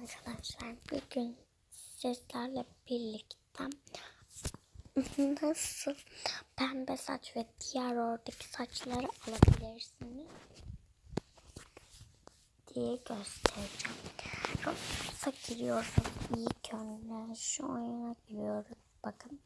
arkadaşlar. Bir gün sizlerle birlikte nasıl pembe saç ve diğer oradaki saçları alabilirsiniz diye göstereceğim. Roblox'a giriyoruz. İlk önce şu oyuna giriyoruz. Bakın.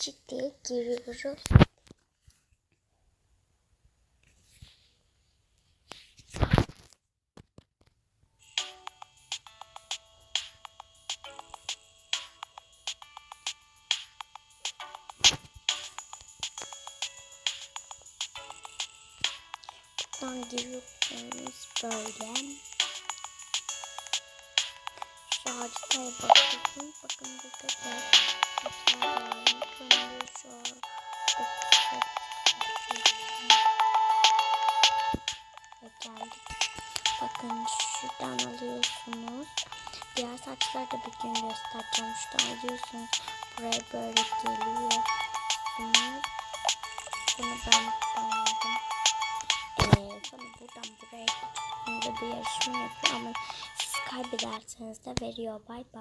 Ciddiye giriyoruz. Buradan giriyorsunuz böyle. Şu haritaya bakıyorsunuz. Bakın burada da Bakın şuradan alıyorsunuz. Diğer saçları da bir gün göstereceğim. Şuradan alıyorsunuz. Buraya böyle geliyorsunuz. Sonra ben aldım. Ee, sonra buradan buraya geçiyorsunuz. Bir yarışma yapıyor ama siz kaybederseniz de veriyor. Bay bay.